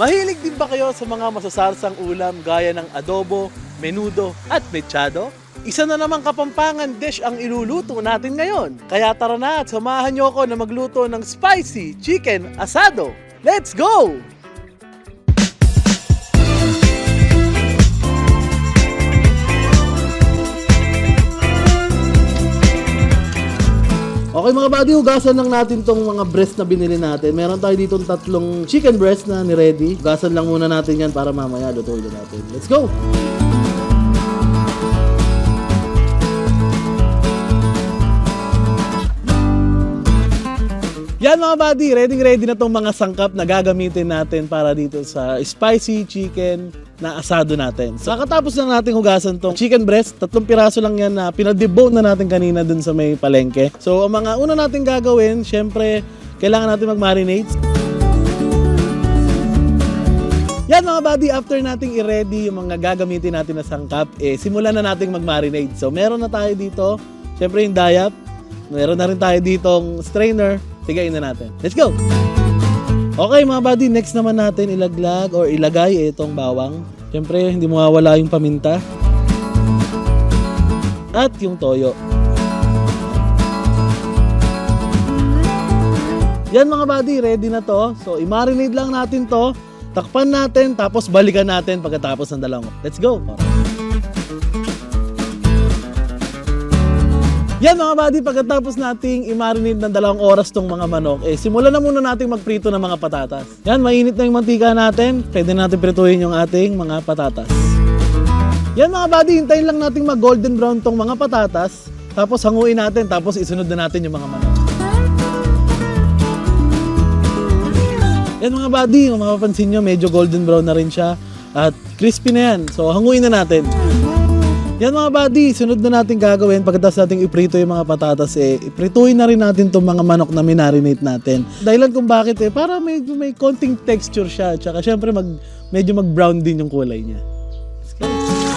Mahilig din ba kayo sa mga masasarsang ulam gaya ng adobo, menudo at mechado? Isa na namang kapampangan dish ang iluluto natin ngayon. Kaya tara na at samahan niyo ako na magluto ng spicy chicken asado. Let's go! Okay mga buddy, hugasan lang natin tong mga breast na binili natin. Meron tayo dito tatlong chicken breast na ni-ready. Hugasan lang muna natin yan para mamaya lutuin na natin. Let's go! Yan mga buddy, ready ready na tong mga sangkap na gagamitin natin para dito sa spicy chicken na asado natin. So kakatapos lang natin hugasan tong chicken breast, tatlong piraso lang yan na pinadebone na natin kanina dun sa may palengke. So ang mga una natin gagawin, syempre, kailangan natin mag-marinate. Yan mga buddy, after nating i-ready yung mga gagamitin natin na sangkap, eh, simulan na nating mag-marinate. So meron na tayo dito, syempre yung dayap, meron na rin tayo ditong strainer, tigain na natin. Let's go! Okay mga buddy, next naman natin ilaglag or ilagay itong bawang. Siyempre, hindi mawawala yung paminta. At yung toyo. Yan mga buddy, ready na to. So, i-marinate lang natin to. Takpan natin, tapos balikan natin pagkatapos ng dalawang. Let's go! Yan mga buddy, pagkatapos nating i-marinate ng dalawang oras tong mga manok, eh simulan na muna nating magprito ng mga patatas. Yan, mainit na yung mantika natin. Pwede natin prituhin yung ating mga patatas. Yan mga buddy, hintayin lang nating mag golden brown tong mga patatas. Tapos hanguin natin, tapos isunod na natin yung mga manok. Yan mga buddy, kung mapapansin nyo, medyo golden brown na rin siya. At crispy na yan. So hanguin na natin. Yan mga buddy, sunod na natin gagawin pagkatapos natin iprito yung mga patatas eh, iprituhin na rin natin itong mga manok na minarinate natin. Dahilan kung bakit eh, para medyo may konting texture siya, tsaka syempre mag, medyo mag-brown din yung kulay niya. Let's go.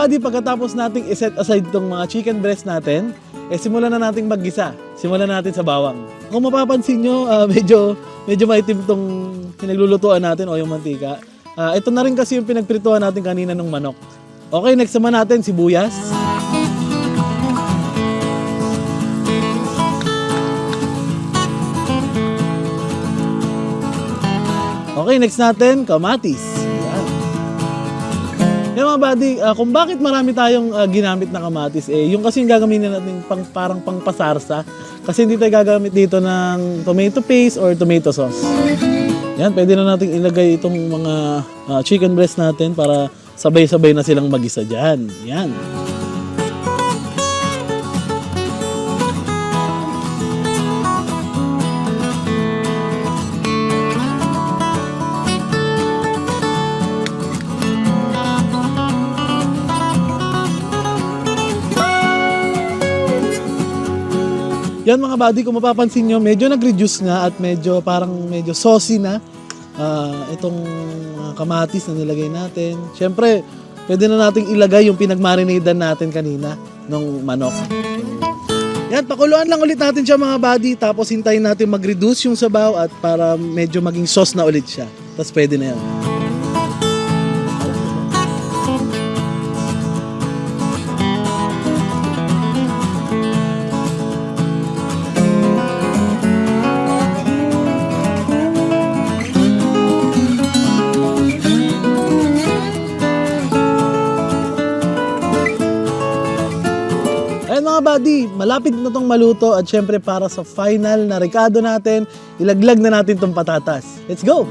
Buddy, pagkatapos nating iset aside itong mga chicken breast natin, eh simulan na nating maggisa. Simulan natin sa bawang. Kung mapapansin nyo, ah, medyo, medyo maitim itong pinaglulutuan natin o yung mantika. Ah, ito na rin kasi yung pinagprituhan natin kanina ng manok. Okay, next naman natin sibuyas. Okay, next natin, kamatis. Yan. Mga buddy, ah, kung bakit marami tayong ah, ginamit na kamatis, eh, yung kasi yung gagamitin natin pang, parang pang pasarsa. Kasi hindi tayo gagamit dito ng tomato paste or tomato sauce. Yan, pwede na natin ilagay itong mga ah, chicken breast natin para sabay-sabay na silang magisa dyan. Yan. Yan mga buddy, kung mapapansin nyo, medyo nag-reduce nga at medyo parang medyo saucy na ah, itong ah, kamatis na nilagay natin. Siyempre, pwede na nating ilagay yung pinagmarinadan natin kanina ng manok. Yan, pakuluan lang ulit natin siya mga buddy, tapos hintayin natin mag-reduce yung sabaw at para medyo maging sauce na ulit siya. Tapos pwede na yan. Buddy, malapit na tong maluto at syempre para sa final na rekado natin, ilaglag na natin tong patatas. Let's go!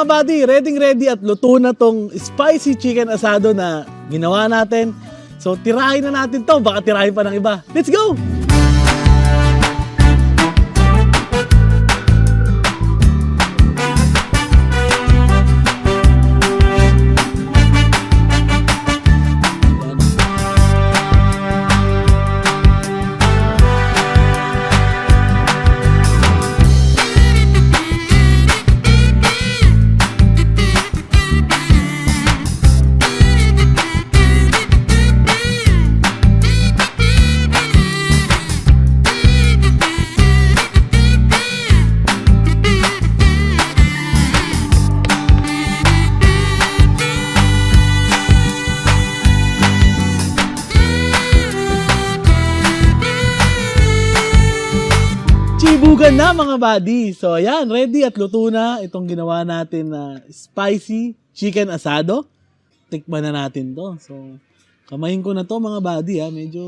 Mga buddy, ready ready at luto na tong spicy chicken asado na ginawa natin. So tirahin na natin to, baka tirahin pa ng iba. Let's go! Chibugan na mga buddy. So ayan, ready at luto na itong ginawa natin na spicy chicken asado. Tikman na natin to. So kamayin ko na to mga buddy ha. Medyo...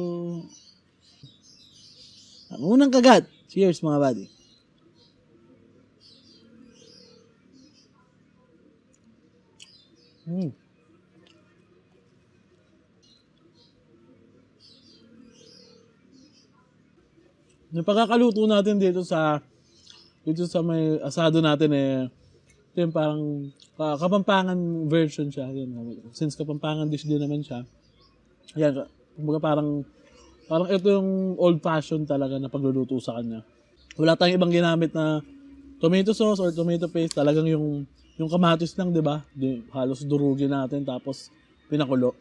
Ang unang kagat. Cheers mga buddy. Mm. Yung pagkakaluto natin dito sa dito sa may asado natin eh yung parang ah, kapampangan version siya. Yan, since kapampangan dish din naman siya. Yan, kumbaga parang parang ito yung old fashioned talaga na pagluluto sa kanya. Wala tayong ibang ginamit na tomato sauce or tomato paste, talagang yung yung kamatis lang, 'di ba? Halos durugin natin tapos pinakulo.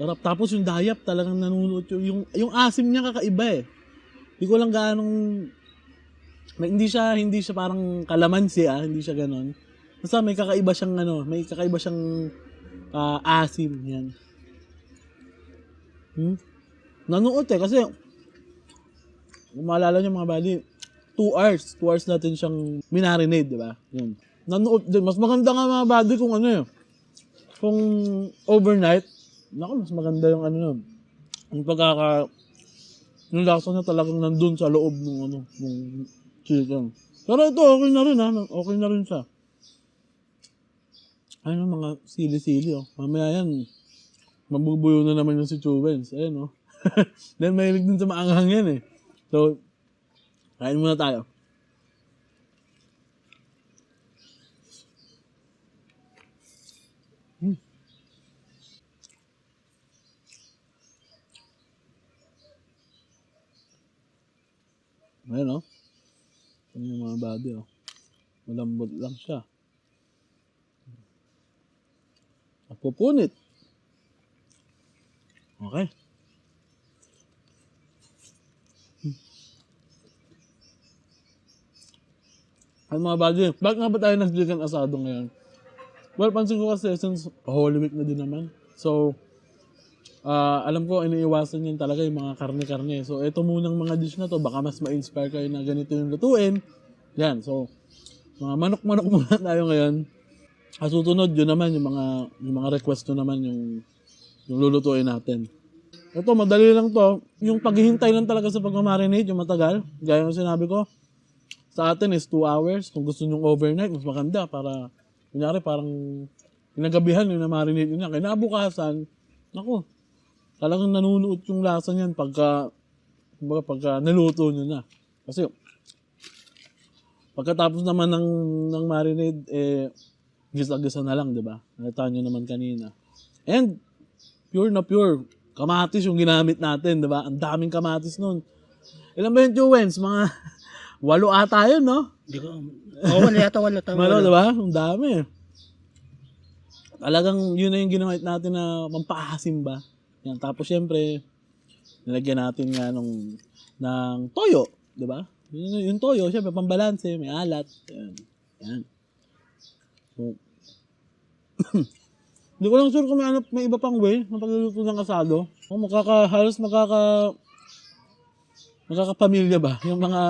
Sarap. Tapos yung dayap talagang nanunuot yung, yung, yung asim niya kakaiba eh. Hindi ko lang ganong may, hindi siya hindi siya parang kalamansi ah, hindi siya ganon. Basta may kakaiba siyang ano, may kakaiba siyang ah, asim yan. Hmm? Nanuot eh kasi kung maalala niyo mga bali, 2 hours, 2 hours natin siyang minarinade, di ba? Yun. Nanuot din. Mas maganda nga mga bali kung ano eh. Kung overnight, naku, mas maganda yung ano nun. Yung pagkaka, yung lasa niya talagang nandun sa loob ng ano, ng chicken. Pero ito, okay na rin ha. Okay na rin siya. Ayun mga sili-sili oh. Mamaya yan, mabubuyo na naman yung si Chubens. Ayun oh. Then mahilig din sa maanghang yan eh. So, kain muna tayo. Ayun oh. Ano yung mga body oh. Malambot lang siya. Pupunit. Okay. Ay mga buddy, bakit nga ba tayo nag-chicken asado ngayon? Well, pansin ko kasi since Holy Week na din naman. So, ah alam ko, iniiwasan yan talaga yung mga karne-karne. So, ito munang mga dish na to, baka mas ma-inspire kayo na ganito yung lutuin. Yan, so, mga manok-manok muna tayo ngayon. Kasutunod, yun naman, yung mga, yung mga request ko naman, yung, yung lulutuin natin. Ito, madali lang to. Yung paghihintay lang talaga sa pag-marinate, yung matagal. Gaya ng sinabi ko, sa atin is 2 hours. Kung gusto nyo overnight, mas maganda para, kunyari parang pinagabihan yung na-marinate nyo na. Kinabukasan, naku, talagang nanunuot yung lasa niyan pagka, kumbaga pagka naluto nyo na. Kasi, pagkatapos naman ng, ng marinade, eh, gisa-gisa na lang, di ba? Nakita nyo naman kanina. And, pure na pure, kamatis yung ginamit natin, di ba? Ang daming kamatis nun. Ilan ba yung chewens? Mga walo ata yun, no? Hindi ko, oh, wala yata, wala tama. Malo, di ba? Ang dami. Talagang yun na yung ginamit natin na pampahasim ba? Yan. Tapos syempre, nilagyan natin nga nung, ng toyo, di ba? Yun, yung toyo, syempre pambalanse, may alat. Yan. Yan. So, Hindi ko lang sure kung may, ano, may iba pang way na pagluluto ng asado. O makaka, halos makaka, makakapamilya ba? Yung mga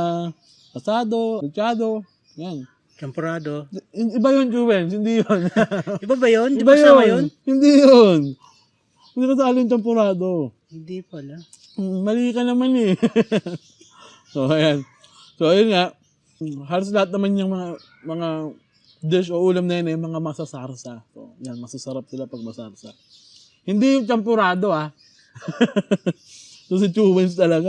asado, luchado, yan. Champurado. Iba yun, Juvens. Hindi yun. Iba ba yun? Di Iba ba sama yun? Hindi yun. Hindi ka alin tempurado. Hindi pala. Mm, Mali ka naman eh. so, ayan. So, ayun nga. Halos lahat naman yung mga, mga dish o ulam na yun ay mga masasarsa. So, yan, masasarap sila pag masarsa. Hindi yung champurado ah. so si Chuwens talaga.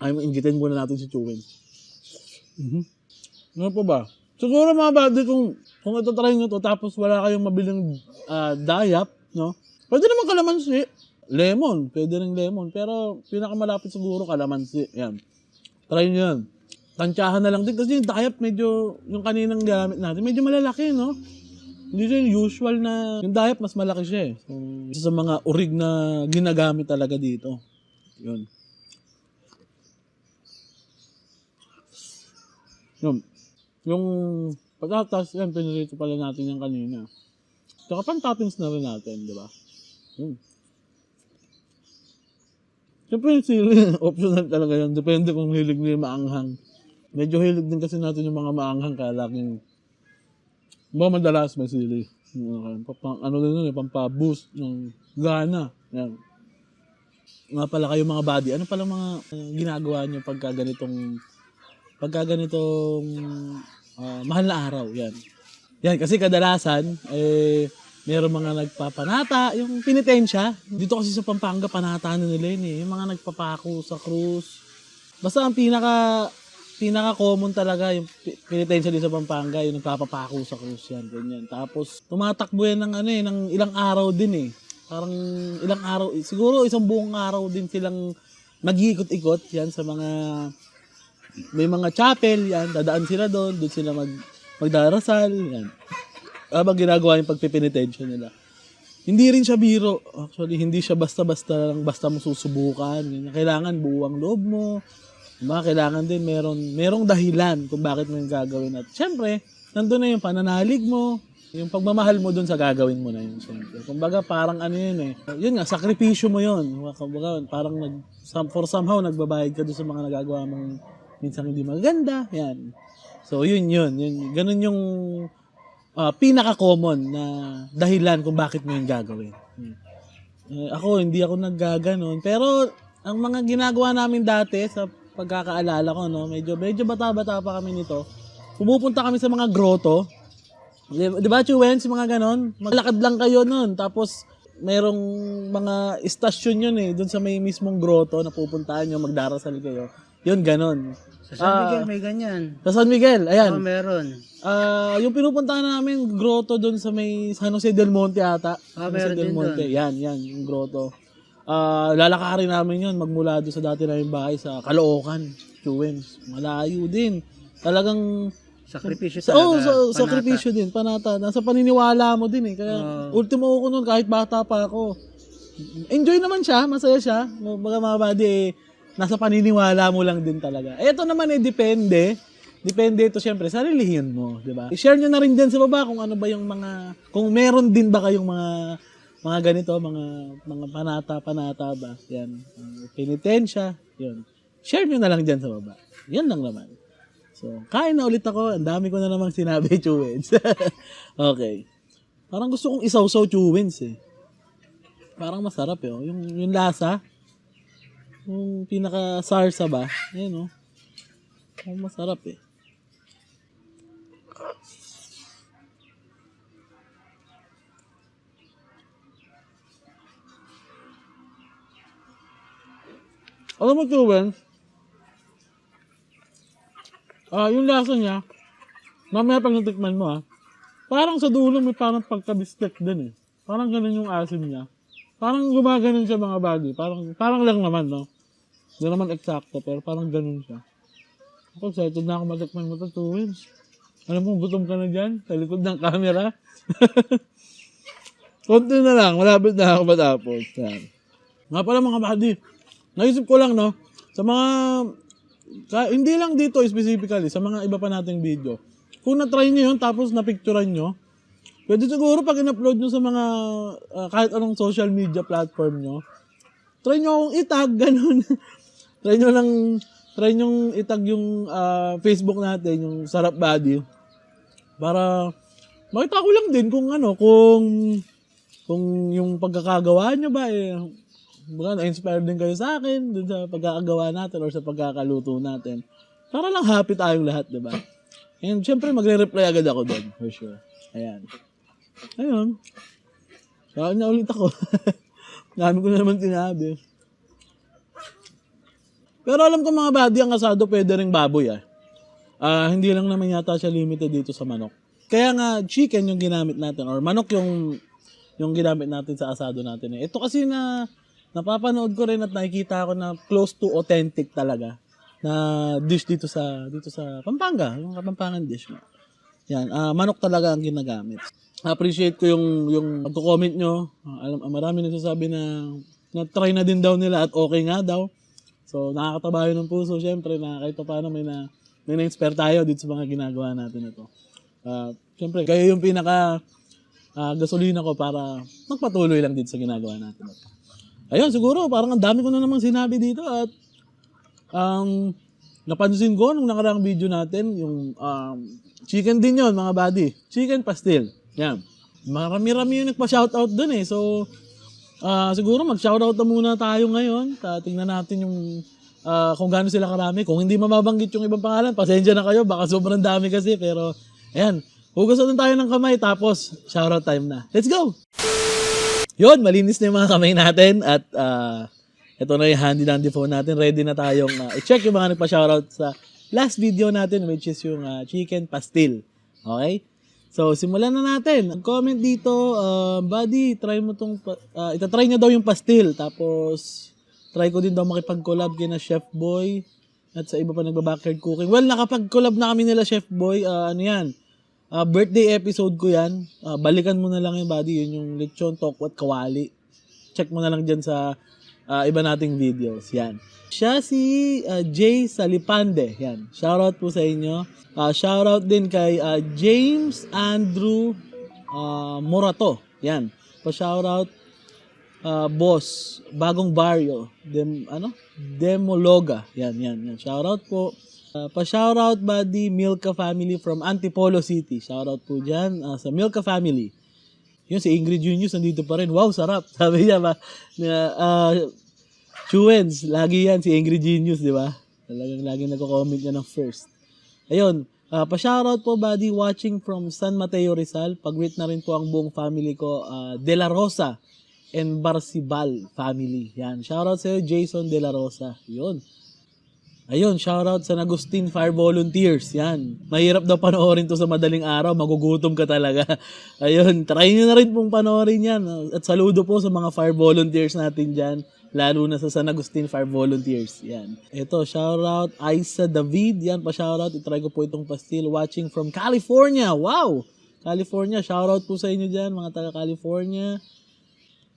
Ay, inggitin muna natin si Chuwens. Mhm. Ano pa ba? Siguro mga buddy, kung, kung ito try nyo to, tapos wala kayong mabiling ah, dayap, no? Pwede naman kalamansi. Lemon, pwede rin lemon. Pero pinakamalapit siguro kalamansi. Yan. Try nyo yan. Tansyahan na lang din. Kasi yung dayap medyo, yung kaninang gamit natin, medyo malalaki, no? Hindi siya yung usual na, yung dayap mas malaki siya eh. So, isa sa mga urig na ginagamit talaga dito. Yun. Yun. Yung pagkatas, yan, pinarito pala natin yung kanina. Tsaka pan-toppings na rin natin, di ba? Yun. Siyempre yung sili, optional talaga yun. Depende kung hilig niyo yung maanghang. Medyo hilig din kasi natin yung mga maanghang kaya laging ba madalas may sili. Pang, ano din yun, pampaboost ng gana. Yan. Nga pala kayo mga body, ano pala mga uh, ginagawa nyo pagka ganitong pagka ganitong ah, mahal na araw, yan. Yan, kasi kadalasan, eh, meron mga nagpapanata, yung pinitensya. Dito kasi sa Pampanga, panata na nila yun eh. Yung mga nagpapako sa cruise. Basta ang pinaka, pinaka common talaga, yung pi- pinitensya din sa Pampanga, yung nagpapapako sa cruise yan, ganyan. Tapos, tumatakbo yan ng ano eh, ng ilang araw din eh. Parang ilang araw, siguro isang buong araw din silang mag-iikot-ikot yan sa mga may mga chapel, yan, dadaan sila doon, doon sila mag, magdarasal, yan. Habang ginagawa yung pagpipinitensya nila. Hindi rin siya biro. Actually, hindi siya basta-basta lang, basta mo susubukan. Ganyan. Kailangan buwang loob mo. Diba? Kailangan din meron, merong dahilan kung bakit mo yung gagawin. At syempre, nandun na yung pananalig mo, yung pagmamahal mo dun sa gagawin mo na yun. Syempre. Kumbaga, parang ano yun eh. Yun nga, sakripisyo mo yun. Kumbaga, parang nag, for somehow, nagbabayad ka dun sa mga nagagawa mong minsan hindi maganda. Yan. So, yun yun. yun ganun yung ah, pinaka-common na dahilan kung bakit mo yung gagawin. Eh, ako, hindi ako naggaganon. Pero, ang mga ginagawa namin dati sa pagkakaalala ko, no, medyo, medyo bata-bata pa kami nito. Pumupunta kami sa mga grotto. Di, di ba, Chuwens, mga ganon? Maglakad lang kayo nun. Tapos, merong mga istasyon yun eh, dun sa may mismong grotto na pupuntahan nyo, magdarasal kayo. Yun, ganon. Sa San Miguel may ganyan. Sa San Miguel, ayan. Oo, meron. Ah, yung pinupuntahan namin, grotto doon sa may San Jose del Monte ata. Ah, San Jose meron del din Monte. Yan, yan, yung grotto. Ah, lalakarin namin yun magmula doon sa dati namin bahay sa Caloocan, Chuwens. Malayo din. Talagang Sakripisyo sa, talaga. oh, panata. sakripisyo din, panata. Nasa paniniwala mo din eh. Kaya Oo. ultimo ko nun, kahit bata pa ako. Enjoy naman siya, masaya siya. Mga mga buddy, eh, nasa paniniwala mo lang din talaga. Ito naman eh, depende. Depende ito syempre sa relihiyon mo, di ba? I-share nyo na rin dyan sa baba kung ano ba yung mga, kung meron din ba kayong mga, mga ganito, mga, mga panata-panata ba? Yan. Uh, penitensya, yun. Share nyo na lang dyan sa baba. Yan lang naman. So, kain na ulit ako. Ang dami ko na namang sinabi, Chuwens. okay. Parang gusto kong isawsaw Chuwens eh. Parang masarap eh. oh. Yung, yung lasa, yung pinaka sarsa ba? Ayun oh. Parang masarap eh. Alam mo, Chuwens, Ah, yung lasa niya, mamaya pag natikman mo ah, parang sa dulo may parang pagka-bistek din eh. Parang ganun yung asim niya. Parang gumaganon siya mga bagay. Parang, parang lang naman, no? Hindi naman eksakto, pero parang ganun siya. Ako, excited na ako matikman mo ito, Tuwins. Alam mo, gutom ka na dyan, sa likod ng camera. Konti na lang, malapit na ako matapos. Nga pala mga buddy, naisip ko lang, no? Sa mga ka, hindi lang dito specifically, sa mga iba pa nating video. Kung na-try nyo yun, tapos na-picturean nyo, pwede siguro pag in-upload nyo sa mga, ah, kahit anong social media platform nyo, try nyo akong itag, ganun. Try nyo lang, try nyo itag yung ah, Facebook natin, yung Sarap Body. Para, makita ko lang din kung ano, kung, kung yung pagkakagawa nyo ba eh, Baka na-inspire din kayo sa akin dun sa pagkakagawa natin or sa pagkakaluto natin. Para lang happy tayong lahat, di ba? And syempre, magre-reply agad ako doon, for sure. Ayan. Ayun. Kaya na ulit ako. Dami ko na naman sinabi. Pero alam ko mga buddy, ang asado pwede ring baboy ah. Ah, hindi lang naman yata siya limited dito sa manok. Kaya nga chicken yung ginamit natin or manok yung yung ginamit natin sa asado natin eh. Ito kasi na napapanood ko rin at nakikita ko na close to authentic talaga na dish dito sa dito sa Pampanga, yung Kapampangan dish nga. Yan, ah, manok talaga ang ginagamit. Appreciate ko yung yung pagko-comment nyo. Ah, alam, marami nagsasabi na na try na din daw nila at okay nga daw. So nakakataba yun ng puso syempre na kahit pa paano may na may na-inspire tayo dito sa mga ginagawa natin ito. Ah, syempre kayo yung pinaka ah, gasolina ko para magpatuloy lang dito sa ginagawa natin ito. Ayun, siguro parang ang dami ko na namang sinabi dito at um, napansin ko nung nakaraang video natin, yung um, chicken din yon mga buddy. Chicken pastil. Yan. Marami-rami yung nagpa-shoutout dun eh. So, ah, siguro mag-shoutout na muna tayo ngayon. Ta tingnan natin yung ah, kung gaano sila karami. Kung hindi mababanggit yung ibang pangalan, pasensya na kayo. Baka sobrang dami kasi. Pero, ayan. Hugasan tayo ng kamay tapos shoutout time na. Let's go! Yun, malinis na yung mga kamay natin at ah, ito na yung handy dandy phone natin. Ready na tayong ah, i-check yung mga nagpa-shoutout sa last video natin which is yung ah, chicken pastil. Okay? So, simulan na natin. Comment dito, ah, buddy, try mo tong, ah, itatry niya daw yung pastil. Tapos, try ko din daw makipag-collab kina Chef Boy at sa iba pa nagba-backyard cooking. Well, nakapag-collab na kami nila Chef Boy. Ah, ano yan? Ah, birthday episode ko yan. Ah, balikan mo na lang yung buddy. Yun yung lechon, tokwat, kawali. Check mo na lang dyan sa ah, iba nating videos. Yan. Siya si ah, Jay Salipande. Yan. Shoutout po sa inyo. Ah, shoutout din kay ah, James Andrew ah, Morato. Yan. Pa-shoutout ah, boss, bagong barrio, dem ano? Demologa. Yan, yan, yan. Shoutout po. Uh, pa-shoutout buddy Milka family from Antipolo City. Shoutout po diyan sa Milka family. Yun si Ingrid Junius nandito pa rin. Wow, sarap. Sabi niya ba uh, Chuens, lagi yan si Ingrid Genius, di ba? Talagang lagi nagko-comment niya ng first. Ayun, ah, pa-shoutout po buddy watching from San Mateo Rizal. Pag-greet na rin po ang buong family ko, ah, De La Rosa and Barcibal family. Yan, shoutout sa Jason De La Rosa. Yun. Ayun, shoutout sa Nagustin Fire Volunteers. Yan. Mahirap daw panoorin to sa madaling araw. Magugutom ka talaga. Ayun, try nyo na rin pong panoorin yan. At saludo po sa mga fire volunteers natin dyan. Lalo na sa San Agustin Fire Volunteers. Yan. Ito, shoutout Aisa David. Yan pa shoutout. Itry ko po itong pastil. Watching from California. Wow! California. Shoutout po sa inyo dyan, mga taga California.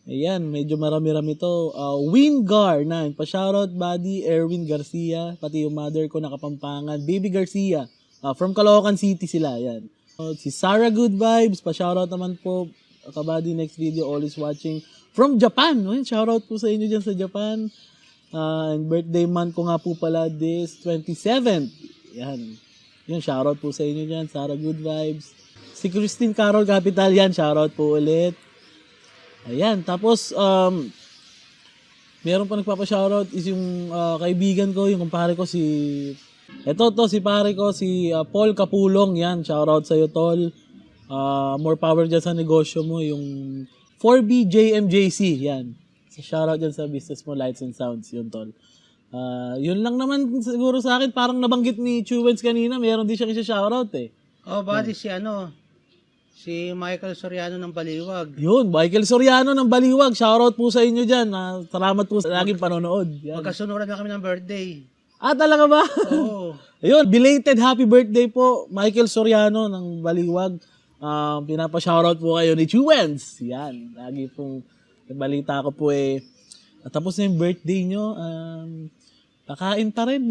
Ayan, medyo marami-rami to. Uh, Wingar, na. Pa-shoutout buddy, Erwin Garcia. Pati yung mother ko nakapampangan. Baby Garcia. Uh, from Caloocan City sila. Ayan. Uh, si Sarah Good Vibes. Pa-shoutout naman po. Kabady, next video, always watching. From Japan. Ayan, shoutout po sa inyo dyan sa Japan. Uh, and birthday month ko nga po pala this 27th. Yan. Yan, shoutout po sa inyo dyan. Sarah Good Vibes. Si Christine Carol Capital yan. Shoutout po ulit. Ayan, tapos um meron pa nagpapa-shoutout is yung ah, kaibigan ko, yung kumpare ko si Eto to si pare ko si ah, Paul Kapulong, yan, shoutout sa iyo tol. Ah, more power dyan sa negosyo mo, yung 4B JMJC, yan. So, shoutout dyan sa business mo, Lights and Sounds, yun tol. Ah, yun lang naman siguro sa akin, parang nabanggit ni Chuwens kanina, meron din siya kasi shoutout eh. Oh, buddy, si ano, si Michael Soriano ng Baliwag. Yun, Michael Soriano ng Baliwag. Shoutout po sa inyo dyan. Ah, salamat po sa laging panonood. Yan. Magkasunuran na kami ng birthday. Ah, talaga ba? Oo. Ayun, belated happy birthday po, Michael Soriano ng Baliwag. Um, pinapa-shoutout po kayo ni Chuwens. Yan, lagi pong balita ko po eh. At tapos na yung birthday nyo, um, kakain pa rin.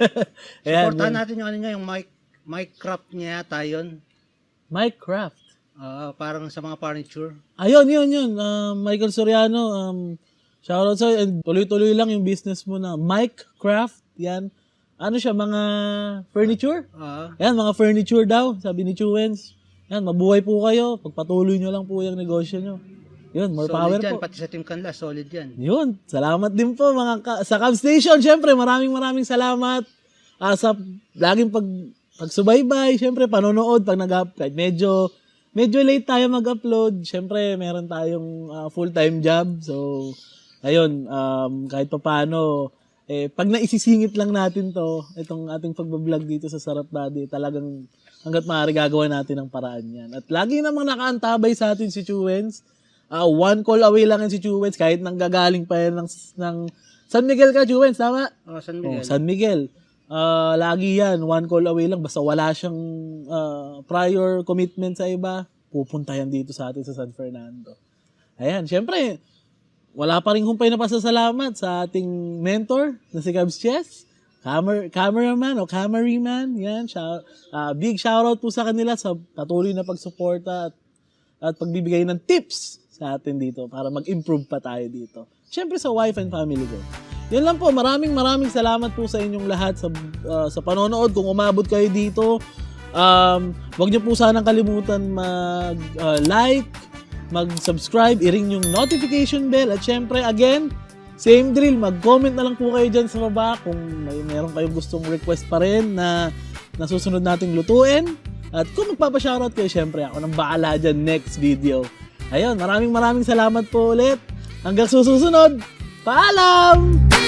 Ayan, Supportahan natin yung ano niya, yung mic, mic craft niya yata yun. Minecraft. Ah, parang sa mga furniture. Ayun, yun, yun. Um, Michael Soriano, um, shoutout sa'yo. And tuloy-tuloy lang yung business mo na Mike Craft. Yan. Ano siya, mga furniture? Ah, Yan, mga furniture daw, sabi ni Chuwens. Yan, mabuhay po kayo. Pagpatuloy nyo lang po yung negosyo nyo. Yun, more power solid yan. po. Pati sa Team Canla, solid yan. Yun, salamat din po mga ka- sa Cab Station. Syempre, maraming maraming salamat. Ah, sa laging pag pagsubaybay, syempre panonood pag nag kahit medyo medyo late tayo mag-upload, syempre meron tayong ah, full-time job. So ayun, um, kahit papaano eh pag naisisingit lang natin to, itong ating pagbablog dito sa Sarap Daddy, talagang hanggat maaari gagawa natin ng paraan yan. At lagi namang nakaantabay sa atin si Chuwens. Ah, one call away lang yan si Chuwens kahit nanggagaling pa yan ng, ng San Miguel ka, Chuwens, tama? Oh, San Oh, Miguel. San Miguel. Ah, lagi yan, one call away lang. Basta wala siyang ah, prior commitment sa iba, pupunta yan dito sa atin sa San Fernando. Ayan, syempre, wala pa rin humpay na pasasalamat sa ating mentor na si Cubs Chess. Camera, cameraman o cameraman, yan. Shout, ah, big shoutout po sa kanila sa patuloy na pagsuporta at, at pagbibigay ng tips sa atin dito para mag-improve pa tayo dito. Siyempre sa wife and family ko. Yan lang po, maraming maraming salamat po sa inyong lahat sa, ah, sa panonood. Kung umabot kayo dito, um, wag niyo po sanang kalimutan mag-like, mag-subscribe, i-ring yung notification bell. At syempre, again, same drill, mag-comment na lang po kayo dyan sa baba kung may meron kayong gustong request pa rin na nasusunod nating lutuin. At kung magpapashoutout kayo, syempre ako nang baala dyan next video. Ayun, maraming maraming salamat po ulit. Hanggang susunod, paalam!